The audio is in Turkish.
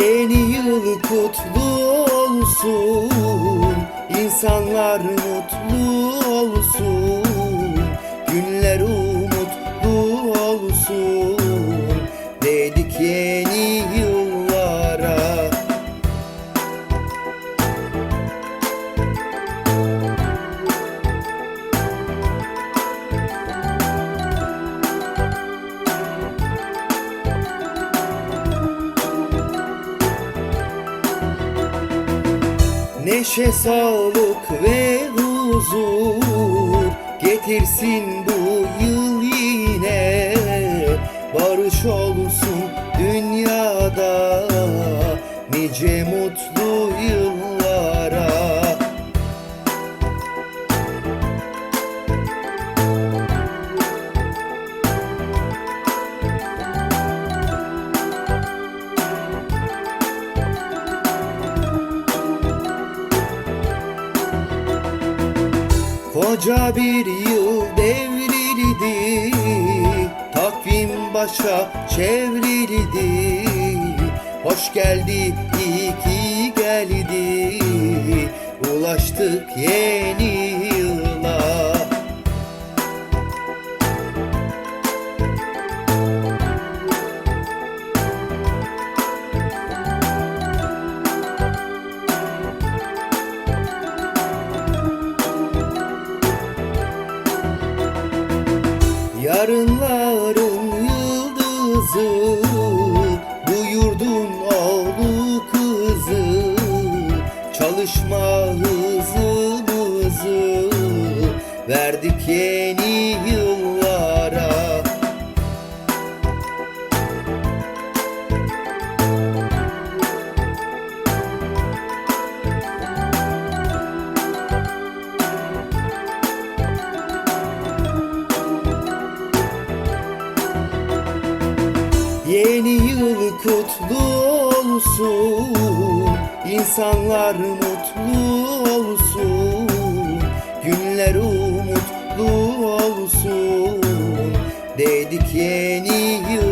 Yeni yıl kutlu olsun. İnsanlar mutlu olsun. Günler umutlu olsun Neşe, sağlık ve huzur getirsin bu yıl yine. Barış olsun dünyada nice mutlu Koca bir yıl devrildi. Takvim başa çevrildi. Hoş geldi, iyi ki geldi. Ulaştık yeni Yarınların yıldızı Bu yurdun oğlu kızı. Çalışma hızımızı Verdik yeni Yeni yıl kutlu olsun. İnsanlar mutlu olsun. Günler umutlu olsun. Dedik yeni yıl